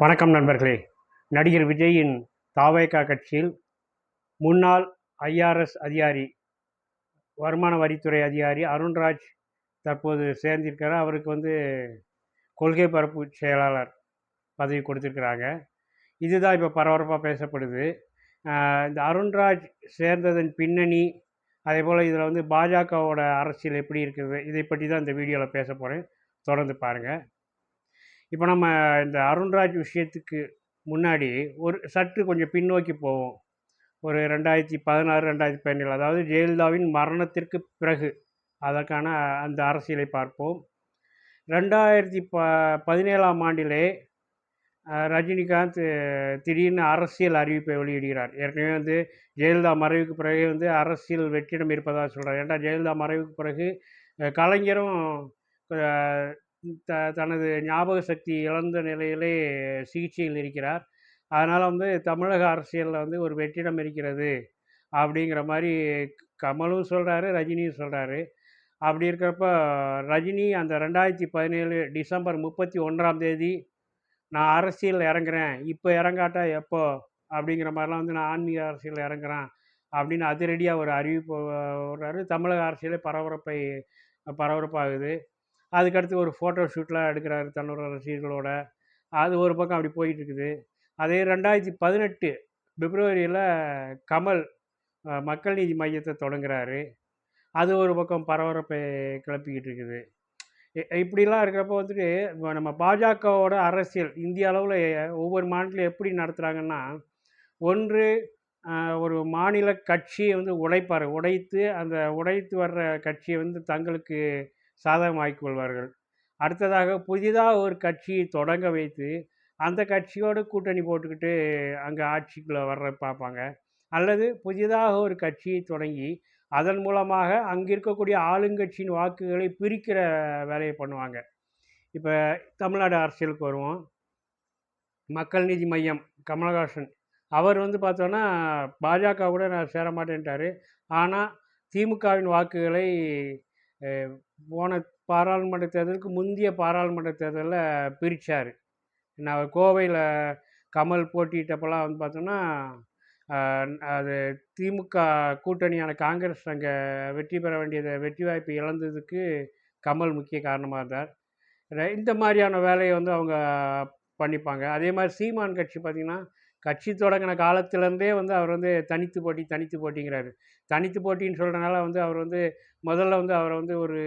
வணக்கம் நண்பர்களே. நடிகர் விஜயின் தாவேகா கட்சியில் முன்னாள் ஐஆர்எஸ் அதிகாரி வருமான வரித்துறை அதிகாரி அருண்ராஜ் தற்போது சேர்ந்திருக்கிறார். அவருக்கு வந்து கொள்கை பரப்பு செயலாளர் பதவி கொடுத்துருக்குறாங்க. இதுதான் இப்போ பரபரப்பாக பேசப்படுது. இந்த அருண்ராஜ் சேர்ந்ததன் பின்னணி அதே போல் இதில் வந்து பாஜகவோட அரசியல் எப்படி இருக்குது இதை பற்றி தான் இந்த வீடியோவில் பேச போகிறேன் தொடர்ந்து பாருங்கள் இப்போ நம்ம இந்த அருண்ராஜ் விஷயத்துக்கு முன்னாடி ஒரு சற்று கொஞ்சம் பின்னோக்கி போவோம். ஒரு ரெண்டாயிரத்தி பதினாறு ரெண்டாயிரத்தி பதினேழு அதாவது ஜெயலலிதாவின் மரணத்திற்கு பிறகு அதற்கான அந்த அரசியலை பார்ப்போம். ரெண்டாயிரத்தி ப பதினேழாம் ஆண்டிலே ரஜினிகாந்த் திடீர்னு அரசியல் அறிவிப்பை வெளியிடுகிறார். ஏற்கனவே வந்து ஜெயலலிதா மறைவுக்கு பிறகு வந்து அரசியல் வெற்றிடம் இருப்பதாக சொல்கிறார் ஏன்டா ஜெயலலிதா மறைவுக்கு பிறகு கலைஞரும் த தனது ஞாபக சக்தி இழந்த நிலையிலே சிகிச்சையில் இருக்கிறார். அதனால் வந்து தமிழக அரசியலில் வந்து ஒரு வெற்றிடம் இருக்கிறது அப்படிங்கிற மாதிரி கமலும் சொல்கிறாரு ரஜினியும் சொல்கிறாரு அப்படி இருக்கிறப்ப ரஜினி அந்த ரெண்டாயிரத்தி பதினேழு டிசம்பர் முப்பத்தி ஒன்றாம் தேதி நான் அரசியல் இறங்குறேன் இப்போ இறங்காட்டா எப்போ அப்படிங்கிற மாதிரிலாம் வந்து நான் ஆன்மீக அரசியல் இறங்குறேன் அப்படின்னு அதிரடியாக ஒரு அறிவிப்பு விடுறாரு தமிழக அரசியலே பரபரப்பை பரபரப்பாகுது. அதுக்கடுத்து ஒரு ஃபோட்டோ ஷூட்லாம் எடுக்கிறாரு தன்னோட ரசிகர்களோட. அது ஒரு பக்கம் அப்படி போயிட்டு இருக்குது அதே ரெண்டாயிரத்தி பதினெட்டு பிப்ரவரியில் கமல் மக்கள் நீதி மையத்தை தொடங்குறாரு. அது ஒரு பக்கம் பரபரப்பை கிளப்பிக்கிட்டு இருக்குது இப்படிலாம் இருக்கிறப்போ வந்துட்டு நம்ம பாஜகவோட அரசியல் இந்திய அளவில் ஒவ்வொரு மாநிலத்திலும் எப்படி நடத்துகிறாங்கன்னா ஒன்று ஒரு மாநில கட்சியை வந்து உடைப்பார். உடைத்து அந்த உடைத்து வர்ற கட்சியை வந்து தங்களுக்கு சாதகமாக்கிக் கொள்வார்கள். அடுத்ததாக புதிதாக ஒரு கட்சியை தொடங்க வைத்து அந்த கட்சியோடு கூட்டணி போட்டுக்கிட்டு அங்கே ஆட்சிக்குள்ளே வர்ற பார்ப்பாங்க. அல்லது புதிதாக ஒரு கட்சியை தொடங்கி அதன் மூலமாக அங்கே இருக்கக்கூடிய ஆளுங்கட்சியின் வாக்குகளை பிரிக்கிற வேலையை பண்ணுவாங்க. இப்போ தமிழ்நாடு அரசியலுக்கு வருவோம். மக்கள் நீதி மையம் கமலஹாசன். அவர் வந்து பார்த்தோன்னா பாஜக கூட நான் சேர மாட்டேன்ட்டாரு. ஆனால் திமுகவின் வாக்குகளை போன பாராளுமன்ற தேர்தலுக்கு முந்தைய பாராளுமன்ற தேர்தலில் பிரித்தார் நான் கோவையில் கமல் போட்டியிட்டப்பெல்லாம் வந்து பார்த்தோன்னா அது திமுக கூட்டணியான காங்கிரஸ் அங்கே வெற்றி பெற வேண்டியதை வெற்றி வாய்ப்பு இழந்ததுக்கு கமல் முக்கிய காரணமாக இருந்தார். இந்த மாதிரியான வேலையை வந்து அவங்க பண்ணிப்பாங்க. அதே மாதிரி சீமான் கட்சி பார்த்திங்கன்னா கட்சி தொடங்கின காலத்திலேருந்தே வந்து அவர் வந்து தனித்து போட்டி தனித்து போட்டிங்கிறாரு. தனித்து போட்டின்னு சொல்கிறனால வந்து அவர் வந்து முதல்ல வந்து அவரை வந்து ஒரு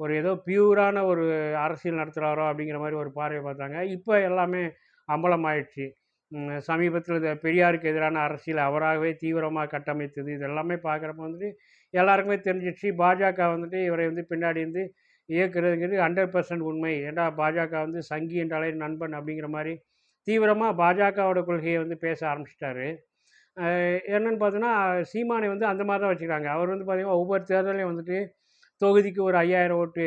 ஒரு ஏதோ பியூரான ஒரு அரசியல் நடத்துகிறாரோ அப்படிங்கிற மாதிரி ஒரு பார்வை பார்த்தாங்க. இப்போ எல்லாமே அம்பலமாயிடுச்சு. சமீபத்தில் இந்த பெரியாருக்கு எதிரான அரசியல் அவராகவே தீவிரமாக கட்டமைத்தது இதெல்லாமே பார்க்குறப்ப வந்துட்டு எல்லாருக்குமே தெரிஞ்சிடுச்சு. பாஜக வந்துட்டு இவரை வந்து பின்னாடி வந்து இயக்குறதுங்கிறது ஹண்ட்ரட் பர்சன்ட் உண்மை. ஏன்டா பாஜக வந்து சங்கி என்றாலே நண்பன் அப்படிங்கிற மாதிரி தீவிரமாக பாஜகவோட கொள்கையை வந்து பேச ஆரம்பிச்சிட்டாரு. என்னன்னு பார்த்தோன்னா சீமானை வந்து அந்த மாதிரி தான் வச்சுக்கிறாங்க. அவர் வந்து பார்த்தீங்கன்னா ஒவ்வொரு தேர்தலையும் வந்துட்டு தொகுதிக்கு ஒரு ஐயாயிரம் ஓட்டு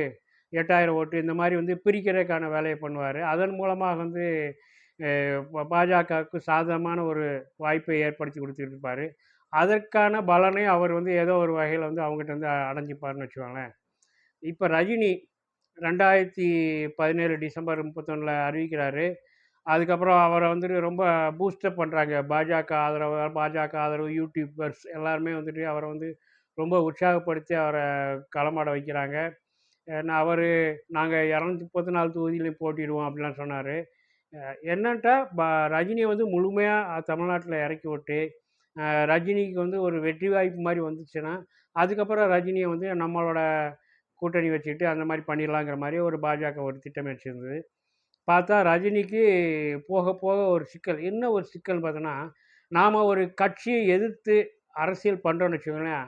எட்டாயிரம் ஓட்டு இந்த மாதிரி வந்து பிரிக்கிறதுக்கான வேலையை பண்ணுவார். அதன் மூலமாக வந்து பாஜகவுக்கு சாதகமான ஒரு வாய்ப்பை ஏற்படுத்தி கொடுத்துட்டு இருப்பார். அதற்கான பலனை அவர் வந்து ஏதோ ஒரு வகையில் வந்து அவங்ககிட்ட வந்து அடைஞ்சிப்பார்னு வச்சுக்கோங்களேன். இப்போ ரஜினி ரெண்டாயிரத்தி பதினேழு டிசம்பர் முப்பத்தொன்னில் அறிவிக்கிறாரு. அதுக்கப்புறம் அவரை வந்துட்டு ரொம்ப பூஸ்டப் பண்ணுறாங்க பாஜக ஆதரவு பாஜக ஆதரவு யூடியூபர்ஸ் எல்லாருமே வந்துட்டு அவரை வந்து ரொம்ப உற்சாகப்படுத்தி அவரை களமாட வைக்கிறாங்க. அவர் நாங்கள் இரநூத்தி முப்பத்தி நாலு தொகுதியிலையும் போட்டிடுவோம் அப்படிலாம் சொன்னார். என்னன்ட்டா ப ரஜினியை வந்து முழுமையாக தமிழ்நாட்டில் இறக்கி விட்டு ரஜினிக்கு வந்து ஒரு வெற்றி வாய்ப்பு மாதிரி வந்துச்சுன்னா அதுக்கப்புறம் ரஜினியை வந்து நம்மளோட கூட்டணி வச்சுக்கிட்டு அந்த மாதிரி பண்ணிடலாங்கிற மாதிரி ஒரு பாஜக ஒரு திட்டம் வச்சுருந்தது. பார்த்தா ரஜினிக்கு போக போக ஒரு சிக்கல். என்ன ஒரு சிக்கல் பார்த்தோன்னா நாம் ஒரு கட்சியை எதிர்த்து அரசியல் பண்ணுறோன்னு வச்சுக்கோங்களேன்.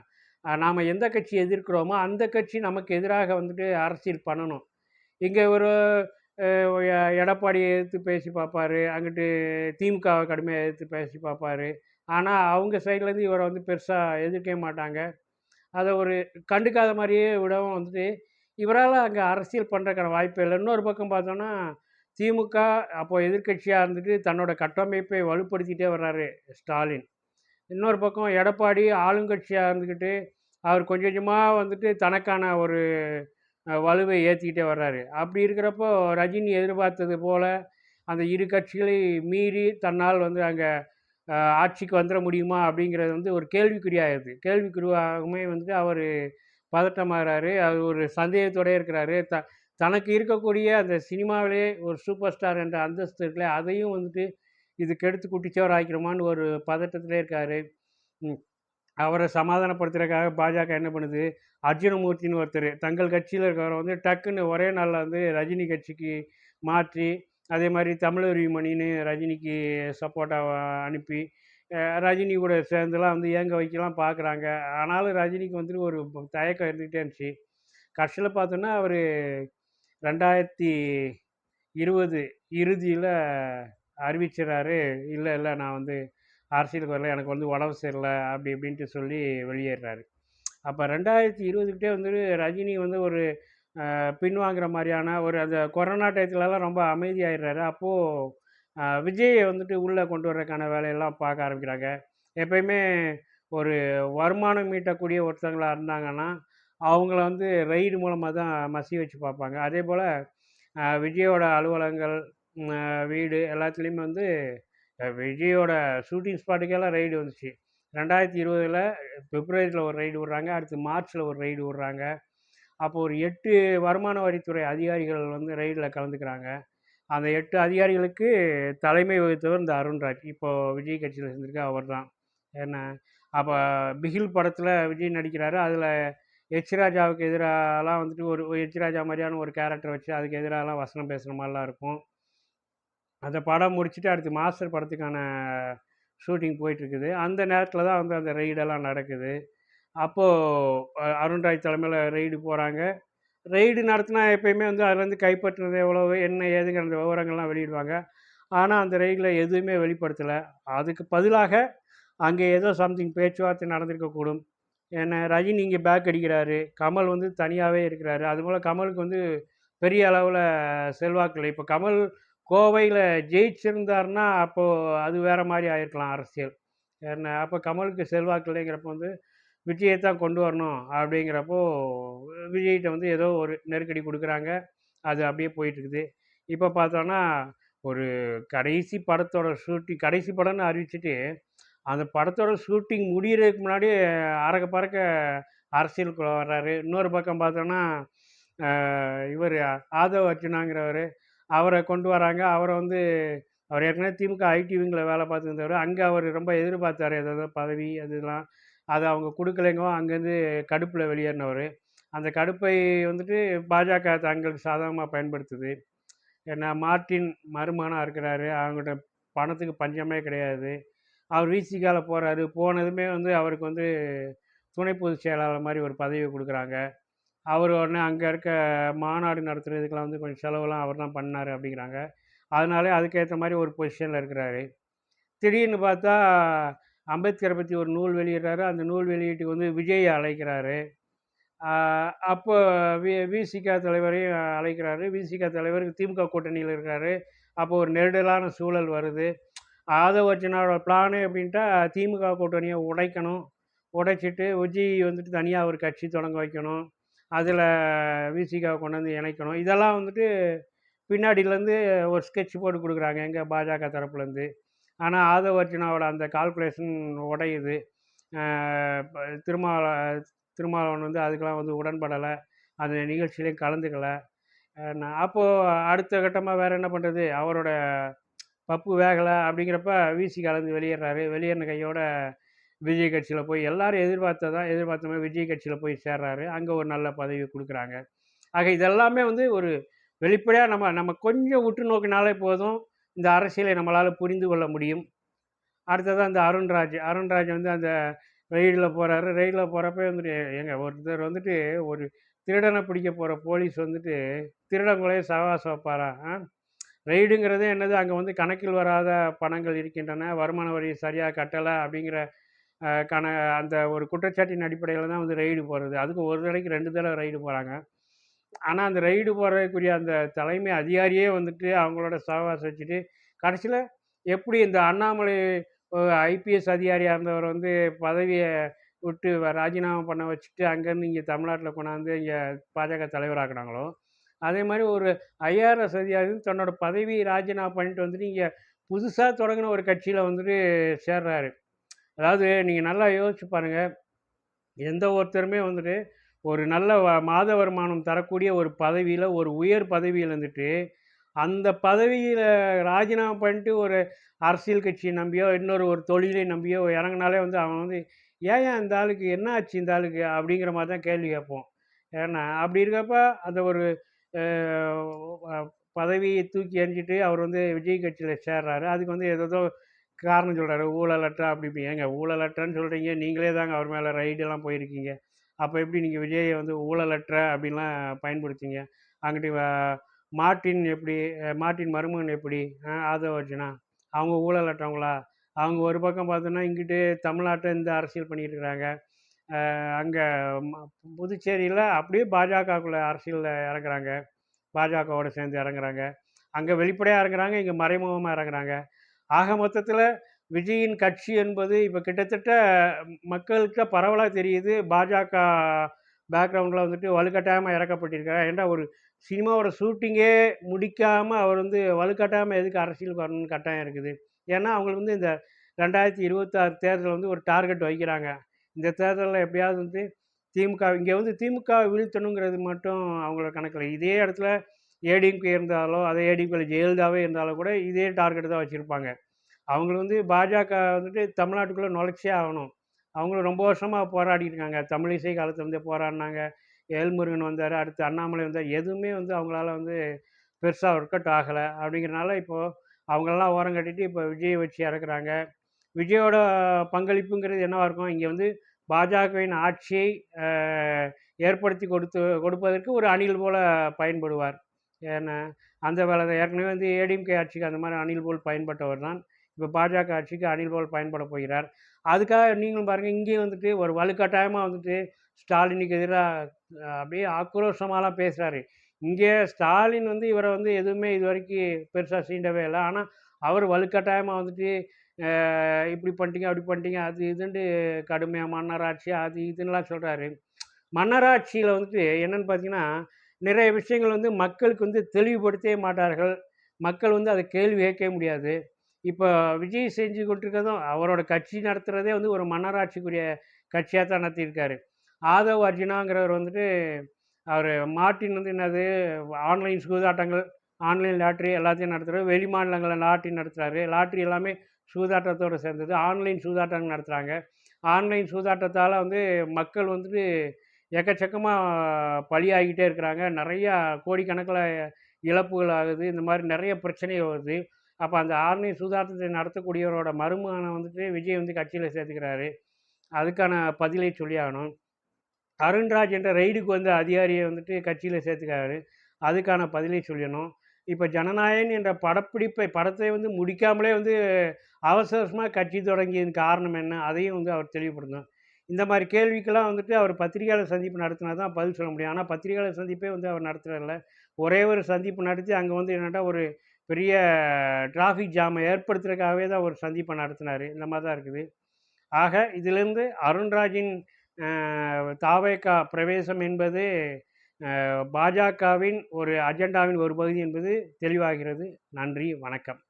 நாம் எந்த கட்சி எதிர்க்கிறோமோ அந்த கட்சி நமக்கு எதிராக வந்துட்டு அரசியல் பண்ணணும். இங்கே ஒரு எ- எடப்பாடியை எதிர்த்து பேசி பார்ப்பாரு. அங்கிட்டு திமுகவை கடுமையாக எதிர்த்து பேசி பார்ப்பாரு. ஆனால் அவங்க சைட்லேருந்து இவரை வந்து பெருசாக எதிர்க்கவே மாட்டாங்க. அதை ஒரு கண்டுக்காத மாதிரியே விடவும் வந்துட்டு இவரால் அங்கே அரசியல் பண்ணுறதுக்கான வாய்ப்பு இல்லை. இன்னொரு பக்கம் பார்த்தோன்னா திமுக அப்போ எதிர்க்கட்சியாக இருந்துட்டு தன்னோட கட்டமைப்பை வலுப்படுத்திட்டே வர்றாரு ஸ்டாலின். இன்னொரு பக்கம் எடப்பாடி ஆளுங்கட்சியாக இருந்துக்கிட்டு அவர் கொஞ்சம் கொஞ்சமாக வந்துட்டு தனக்கான ஒரு வலுவை ஏற்றிக்கிட்டே வர்றாரு. அப்படி இருக்கிறப்போ ரஜினி எதிர்பார்த்தது போல் அந்த இரு கட்சிகளை மீறி தன்னால் வந்து அங்கே ஆட்சிக்கு வந்துட முடியுமா அப்படிங்கிறது வந்து ஒரு கேள்விக்குறியாகுது கேள்விக்குறியாகவுமே வந்து அவர் பதட்டமாகறாரு. அவர் ஒரு சந்தேகத்தோடய இருக்கிறாரு. த தனக்கு இருக்கக்கூடிய அந்த சினிமாவிலே ஒரு சூப்பர் ஸ்டார் என்ற அந்தஸ்து இருக்குல்ல அதையும் வந்துட்டு இதுக்கு எடுத்து குட்டிச்சவர் ஆக்கிடுமான்னு ஒரு பதட்டத்திலே இருக்கார். அவரை சமாதானப்படுத்துறதுக்காக பாஜக என்ன பண்ணுது? அர்ஜுனமூர்த்தின்னு ஒருத்தர் தங்கள் கட்சியில் இருக்கிறவரை வந்து டக்குன்னு ஒரே நாளில் வந்து ரஜினி கட்சிக்கு மாற்றி அதே மாதிரி தமிழருவி மணின்னு ரஜினிக்கு சப்போர்ட்டாக அனுப்பி ரஜினி கூட சேர்ந்துலாம் வந்து ஏங்க வைக்கலாம் பார்க்குறாங்க ஆனாலும் ரஜினிக்கு வந்துட்டு ஒரு தயக்கம் இருந்துகிட்டே இருந்துச்சு. கடைசியில் பார்த்தோன்னா அவர் ரெண்டாயிரத்தி இருபது இறுதியில் அறிவிச்சிடறாரு இல்லை இல்லை நான் வந்து அரசியலுக்கு வரல எனக்கு வந்து உடம்பு சரியில்லை அப்படி இப்படின்ட்டு சொல்லி வெளியேறாரு. அப்போ ரெண்டாயிரத்தி இருபதுக்கிட்டே வந்து ரஜினி வந்து ஒரு பின்வாங்குற மாதிரியான ஒரு அந்த கொரோனா டயத்துலலாம் ரொம்ப அமைதியாயிடுறாரு அப்போது விஜயை வந்துட்டு உள்ளே கொண்டு வர்றதுக்கான வேலையெல்லாம் பார்க்க ஆரம்பிக்கிறாங்க. எப்பயுமே ஒரு வருமானம் ஈட்டக்கூடிய ஒருத்தங்களாக இருந்தாங்கன்னா அவங்கள வந்து ரெய்டு மூலமாக தான் மசி வச்சு பார்ப்பாங்க. அதே போல் விஜயோட அலுவலகங்கள் வீடு எல்லாத்துலேயுமே வந்து விஜயோட ஷூட்டிங் ஸ்பாட்டுக்கெல்லாம் ரைடு வந்துச்சு. ரெண்டாயிரத்தி இருபதில் பிப்ரவரியில் ஒரு ரைடு விடுறாங்க அடுத்து மார்ச்சில் ஒரு ரைடு விடுறாங்க. அப்போ ஒரு எட்டு வருமான வரித்துறை அதிகாரிகள் வந்து ரைடில் கலந்துக்கிறாங்க. அந்த எட்டு அதிகாரிகளுக்கு தலைமை வகித்தவர் இந்த அருண்ராஜ். இப்போது விஜய் கட்சியில் செஞ்சுருக்க அவர் தான் என்ன அப்போ பிகில் படத்தில் விஜய் நடிக்கிறாரு. அதில் எச் ராஜாவுக்கு எதிராலாம் வந்துட்டு ஒரு ஒரு எச் ராஜா மாதிரியான ஒரு கேரக்டர் வச்சு அதுக்கு எதிராலாம் வசனம் பேசுகிற மாதிரிலாம் இருக்கும். அந்த படம் முடிச்சுட்டு அடுத்து மாஸ்டர் படத்துக்கான ஷூட்டிங் போயிட்டுருக்குது. அந்த நேரத்தில் தான் வந்து அந்த ரெய்டெல்லாம் நடக்குது. அப்போது அருண்ராஜ் தலைமையில் ரெய்டு போகிறாங்க ரெய்டு நடத்தினா எப்பயுமே வந்து அதுலேருந்து கைப்பற்றினது எவ்வளோ என்ன ஏதுங்கிற அந்த விவரங்கள்லாம் வெளியிடுவாங்க. ஆனால் அந்த ரெய்டில் எதுவுமே வெளிப்படுத்தலை. அதுக்கு பதிலாக அங்கே ஏதோ சம்திங் பேச்சுவார்த்தை நடந்திருக்கக்கூடும். என்ன ரஜினி இங்கே பேக் அடிக்கிறாரு. கமல் வந்து தனியாகவே இருக்கிறாரு. அதுபோல் கமலுக்கு வந்து பெரிய அளவில் செல்வாக்கு இல்லை இப்போ கமல் கோவையில் ஜெயிச்சிருந்தாருன்னா அப்போது அது வேறு மாதிரி ஆயிருக்கலாம் அரசியல். என்ன அப்போ கமலுக்கு செல்வாக்கு இல்லைங்கிறப்ப வந்து விஜயை தான் கொண்டு வரணும் அப்படிங்கிறப்போ விஜய்கிட்ட வந்து ஏதோ ஒரு நெருக்கடி கொடுக்குறாங்க. அது அப்படியே போயிட்டுருக்குது. இப்போ பார்த்தோன்னா ஒரு கடைசி படத்தோட ஷூட்டிங் கடைசி படம்னு அறிவிச்சிட்டு அந்த படத்தோட ஷூட்டிங் முடிகிறதுக்கு முன்னாடி அறக்க பறக்க அரசியலுக்குள்ள வர்றாரு. இன்னொரு பக்கம் பார்த்தோன்னா இவர் ஆதவ் அர்ஜுனாங்கிறவர். அவரை கொண்டு வராங்க. அவரை வந்து அவர் ஏற்கனவே திமுக ஐடி விங்கில் வேலை பார்த்துருந்தவர். அங்கே அவர் ரொம்ப எதிர்பார்த்தார். ஏதாவது பதவி அதெல்லாம். அதை அவங்க கொடுக்கலைங்கோ அங்கேருந்து கடுப்பில் வெளியேறினவர். அந்த கடுப்பை வந்துட்டு பாஜக தங்களுக்கு சாதகமாக பயன்படுத்துது. ஏன்னா மார்ட்டின் மருமகனாக இருக்கிறாரு. அவங்கள்ட்ட பணத்துக்கு பஞ்சமே கிடையாது. அவர் விசிகாவில் போகிறாரு போனதுமே வந்து அவருக்கு வந்து துணை பொதுச் செயலாளர் மாதிரி ஒரு பதவி கொடுக்குறாங்க. அவர் உடனே அங்கே இருக்க மாநாடு நடத்துகிறதுக்கெலாம் வந்து கொஞ்சம் செலவெல்லாம் அவர் தான் பண்ணார் அப்படிங்கிறாங்க. அதனாலே அதுக்கேற்ற மாதிரி ஒரு பொசிஷனில் இருக்கிறாரு. திடீர்னு பார்த்தா அம்பேத்கரை பற்றி ஒரு நூல் வெளியிடுறாரு. அந்த நூல் வெளியீட்டுக்கு வந்து விஜய் அழைக்கிறாரு. அப்போ வி விசிகா தலைவரையும் அழைக்கிறாரு. விசிகா தலைவர் திமுக கூட்டணியில் இருக்கார். அப்போ ஒரு நெருடலான சூழல் வருது. ஆதவர்ஜனாவோட பிளானு அப்படின்ட்டா திமுக கூட்டணியை உடைக்கணும். உடைச்சிட்டு விஜய் வந்துட்டு தனியாக ஒரு கட்சி தொடங்க வைக்கணும். அதில் விசிகாவை கொண்டு வந்து இணைக்கணும். இதெல்லாம் வந்துட்டு பின்னாடியிலேருந்து ஒரு ஸ்கெட்ச் போட்டு கொடுக்குறாங்க எங்கள் பாஜக தரப்புலேருந்து. ஆனால் ஆதவர்ஜனாவோட அந்த கால்குலேஷன் உடையுது. திருமாவள திருமாவளவன் வந்து அதுக்கெல்லாம் வந்து உடன்படலை. அந்த நிகழ்ச்சியிலையும் கலந்துக்கலை. அப்போது அடுத்த கட்டமாக வேறு என்ன பண்ணுறது அவரோட பப்பு வேகலை அப்படிங்கிறப்ப விசி கலந்து வெளியேறாரு. வெளியேறின கையோட விஜய் கட்சியில் போய் எல்லாரும் எதிர்பார்த்ததான் எதிர்பார்த்த மாதிரி விஜய் கட்சியில் போய் சேர்றாரு. அங்கே ஒரு நல்ல பதவி கொடுக்குறாங்க. ஆக இதெல்லாமே வந்து ஒரு வெளிப்படையாக நம்ம நம்ம கொஞ்சம் உற்று நோக்கினாலே போதும் இந்த அரசியலை நம்மளால் புரிந்து கொள்ள முடியும். அடுத்தது அந்த அருண்ராஜ் அருண்ராஜ் வந்து அந்த ரெய்டில் போகிறாரு ரெய்டில் போகிறப்ப வந்துட்டு எங்கள் ஒருத்தர் வந்துட்டு ஒரு திருடனை பிடிக்க போகிற போலீஸ் வந்துட்டு திருடங்களையே சவாச வைப்பாரா ஆ? ரெய்டுங்கிறது என்னது? அங்கே வந்து கணக்கில் வராத பணங்கள் இருக்கின்றன. வருமான வரி சரியாக கட்டலை அப்படிங்கிற கண அந்த ஒரு குற்றச்சாட்டின் அடிப்படையில் தான் வந்து ரெய்டு போகிறது அதுக்கு ஒரு தடவைக்கு ரெண்டு தடவை ரெய்டு போகிறாங்க ஆனால் அந்த ரெய்டு போகிறதுக்குரிய அந்த தலைமை அதிகாரியே வந்துட்டு அவங்களோட சகவாசம் வச்சுட்டு கடைசியில் எப்படி இந்த அண்ணாமலை ஐபிஎஸ் அதிகாரியாக இருந்தவர் வந்து பதவியை விட்டு ராஜினாமா பண்ண வச்சுட்டு அங்கேருந்து இங்கே தமிழ்நாட்டில் கொண்டாந்து இங்கே பாஜக தலைவராக்குனாங்களோ அதே மாதிரி ஒரு ஐஆர்எஸ் அதிகாரி தன்னோட பதவியை ராஜினாமா பண்ணிட்டு வந்துட்டு இங்கே புதுசாக தொடங்கின ஒரு கட்சியில் வந்துட்டு சேர்றாரு. அதாவது நீங்கள் நல்லா யோசிச்சு பாருங்கள் எந்த ஒருத்தருமே வந்துட்டு ஒரு நல்ல மாத வருமானம் தரக்கூடிய ஒரு பதவியில் ஒரு உயர் பதவியில் இருந்துட்டு அந்த பதவியில் ராஜினாமா பண்ணிட்டு ஒரு அரசியல் கட்சியை நம்பியோ இன்னொரு ஒரு தொழிலை நம்பியோ இறங்குனாலே வந்து அவன் வந்து ஏன் ஏன் இந்த ஆளுக்கு என்ன ஆச்சு இந்த ஆளுக்கு? அப்படிங்கிற மாதிரி தான் கேள்வி கேட்போம். ஏன்னா அப்படி இருக்கப்ப அந்த ஒரு பதவியை தூக்கி எறிஞ்சிட்டு அவர் வந்து விஜய் கட்சியில் சேர்றாரு. அதுக்கு வந்து ஏதோ காரணம் சொல்கிறாரு ஊழலற்ற அப்படி இப்படி ஏங்க ஊழலற்றன்னு சொல்கிறீங்க நீங்களே தாங்க அவர் மேலே ரைடெல்லாம் போயிருக்கீங்க. அப்போ எப்படி நீங்கள் விஜயை வந்து ஊழலற்ற அப்படின்லாம் பயன்படுத்திங்க அங்கிட்டு மார்ட்டின் எப்படி மார்ட்டின் மருமகன் எப்படி ஆதவ அர்ஜுனா அவங்க ஊழலட்டவங்களா அவங்க ஒரு பக்கம் பார்த்தோன்னா இங்கிட்டு தமிழ்நாட்டை இந்த அரசியல் பண்ணிட்டு இருக்கிறாங்க. அங்கே புதுச்சேரியில் அப்படியே பாஜகக்குள்ளே அரசியலில் இறங்குறாங்க. பாஜகவோட சேர்ந்து இறங்குறாங்க. அங்கே வெளிப்படையாக இறங்குறாங்க இங்கே மறைமுகமாக இறங்குறாங்க. ஆக மொத்தத்தில் விஜயின் கட்சி என்பது இப்போ கிட்டத்தட்ட மக்களுக்கு பரவலாக தெரியுது. பாஜக பேக்ரவுண்டில் வந்துட்டு வலுக்கட்டாயமாக இறக்கப்பட்டிருக்காரு ஏன்னா ஒரு சினிமாவோட ஷூட்டிங்கே முடிக்காமல் அவர் வந்து வலுக்கட்டாயமாக எதுக்கு அரசியலுக்கு வரணும்னு கட்டாயம் இருக்குது. ஏன்னா அவங்களுக்கு வந்து இந்த ரெண்டாயிரத்தி இருபத்தாறு தேர்தலில் வந்து ஒரு டார்கெட் வைக்கிறாங்க. இந்த தேர்தலில் எப்படியாவது வந்து திமுக இங்கே வந்து திமுக வீழ்த்தணுங்கிறது மட்டும் அவங்களோட கணக்கில். இதே இடத்துல ஏடிஎம்கே இருந்தாலோ அதே ஏடிஎம்கே ஜெயலலிதாவே இருந்தாலும் கூட இதே டார்கெட் தான் வச்சுருப்பாங்க. அவங்களுக்கு வந்து பாஜக வந்துட்டு தமிழ்நாட்டுக்குள்ளே நுழைச்சே ஆகணும். அவங்களும் ரொம்ப வருஷமாக போராடிட்டு இருக்காங்க. தமிழிசை காலத்தில் வந்து போராடினாங்க. ஏல்முருகன் வந்தார் அடுத்து அண்ணாமலை வந்தார். எதுவுமே வந்து அவங்களால வந்து பெருசாக ஒர்க் அவுட் ஆகலை. அப்படிங்கிறனால இப்போது அவங்களெல்லாம் ஓரம் கட்டிட்டு இப்போ விஜய் வச்சு இறக்குறாங்க. விஜயோட பங்களிப்புங்கிறது என்னவா இருக்கும்? இங்கே வந்து பாஜகவின் ஆட்சியை ஏற்படுத்தி கொடுத்து கொடுப்பதற்கு ஒரு அணில் போல பயன்படுவார். ஏன்னா அந்த வேலை ஏற்கனவே வந்து ஏடிஎம்கே ஆட்சிக்கு அந்த மாதிரி அணில் போல் பயன்பட்டவர் தான். இப்போ பாஜக ஆட்சிக்கு அணில் போல் பயன்பட போகிறார். அதுக்காக நீங்களும் பாருங்கள் இங்கேயும் வந்துட்டு ஒரு வலுக்கட்டாயமாக வந்துட்டு ஸ்டாலினுக்கு எதிராக அப்படியே ஆக்ரோஷமாலாம் பேசுகிறாரு இங்கே ஸ்டாலின் வந்து இவரை வந்து எதுவுமே இது வரைக்கும் பெருசாக சீண்டவே இல்லை. ஆனால் அவர் வலுக்கட்டாயமாக வந்துட்டு இப்படி பண்ணிட்டீங்க அப்படி பண்ணிட்டீங்க அது இதுன்ட்டு கடுமையாக மன்னராட்சி அது இதுன்னெலாம் சொல்கிறாரு மன்னராட்சியில் வந்துட்டு என்னென்னு பார்த்தீங்கன்னா நிறைய விஷயங்கள் வந்து மக்களுக்கு வந்து தெளிவுபடுத்தவே மாட்டார்கள். மக்கள் வந்து அதை கேள்வி கேட்கவே முடியாது. இப்போ விஜய் செஞ்சு கொண்டிருக்கிறதும் அவரோட கட்சி நடத்துகிறதே வந்து ஒரு மன்னராட்சிக்குரிய கட்சியாக தான் நடத்தியிருக்காரு. ஆதவ் அர்ஜுனாங்கிறவர் வந்துட்டு அவர் மார்ட்டின் வந்து என்னது ஆன்லைன் சூதாட்டங்கள் ஆன்லைன் லாட்ரி எல்லாத்தையும் நடத்துகிறார் வெளி மாநிலங்களில் லாட்ரி நடத்துகிறாரு லாட்ரி எல்லாமே சூதாட்டத்தோடு சேர்ந்தது. ஆன்லைன் சூதாட்டம் நடத்துகிறாங்க ஆன்லைன் சூதாட்டத்தால் வந்து மக்கள் வந்துட்டு எக்கச்சக்கமாக பலியாகிட்டே இருக்கிறாங்க. நிறையா கோடிக்கணக்கில் இழப்புகள் ஆகுது. இந்த மாதிரி நிறைய பிரச்சனை வருது. அப்போ அந்த ஆன்லைன் சூதாட்டத்தை நடத்தக்கூடியவரோட மருமகனை வந்துட்டு விஜய் வந்து கட்சியில் சேர்த்துக்கிறாரு. அதுக்கான பதிலை சொல்லியாகணும். அருண்ராஜ் என்ற ரெய்டுக்கு வந்த அதிகாரியை வந்துட்டு கட்சியில் சேர்த்துக்கிறாரு. அதுக்கான பதிலை சொல்லணும் இப்போ ஜனநாயகன் என்ற படப்பிடிப்பை படத்தை வந்து முடிக்காமலே வந்து அவசரமாக கட்சி தொடங்கியதன் காரணம் என்ன அதையும் வந்து அவர் தெளிவுபடுத்தணும் இந்த மாதிரி கேள்விக்கெல்லாம் வந்துட்டு அவர் பத்திரிகையாளர் சந்திப்பு நடத்தினா தான் பதில் சொல்ல முடியும். ஆனால் பத்திரிகையாளர் சந்திப்பே வந்து அவர் நடத்துறதில்ல. ஒரே ஒரு சந்திப்பு நடத்தி அங்கே வந்து என்னென்னா ஒரு பெரிய டிராஃபிக் ஜாமை ஏற்படுத்துறதுக்காகவே தான் ஒரு சந்திப்பை நடத்தினார். இந்த மாதிரி தான் இருக்குது. ஆக இதிலிருந்து அருண்ராஜின் தாவேக்கா தாவேகா பிரவேசம் என்பது பாஜகவின் ஒரு அஜெண்டாவின் ஒரு பகுதி என்பது தெளிவாகிறது. நன்றி வணக்கம்.